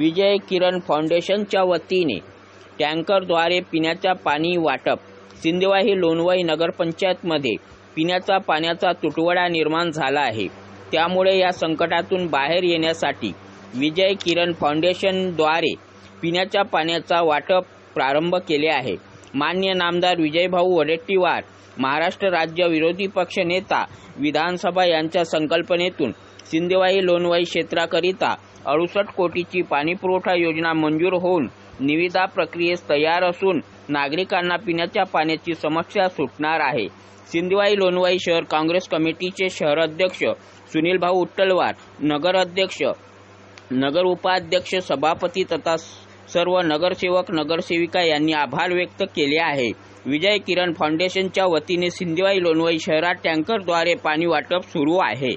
विजय किरण फाउंडेशनच्या वतीने टँकरद्वारे पिण्याचा पाणी वाटप. सिंदेवाही लोणवई नगरपंचायतमध्ये पिण्याचा पाण्याचा तुटवडा निर्माण झाला आहे. त्यामुळे या संकटातून बाहेर येण्यासाठी विजय किरण फाउंडेशनद्वारे पिण्याच्या पाण्याचा वाटप प्रारंभ केले आहे. मान्य नामदार विजयभाऊ वडेट्टीवार महाराष्ट्र राज्य विरोधी पक्ष नेता विधानसभा यांच्या संकल्पनेतून सिंदेवाई लोणवाई क्षेत्राकरिता अडुसष्ट कोटीची पाणीपुरवठा योजना मंजूर होऊन निविदा प्रक्रियेस तयार असून नागरिकांना पिण्याच्या पाण्याची समस्या सुटणार आहे. सिंधवाई लोणवाई शहर काँग्रेस कमिटीचे शहर अध्यक्ष सुनील भाऊ उट्टलवार नगर अध्यक्ष नगर उपाध्यक्ष सभापती तथा सर्व नगरसेवक नगरसेविका यांनी आभार व्यक्त केले आहे. विजय किरण फाउंडेशनच्या वतीने सिंदेवाई लोणवाई शहरात टँकरद्वारे पाणी वाटप सुरू आहे.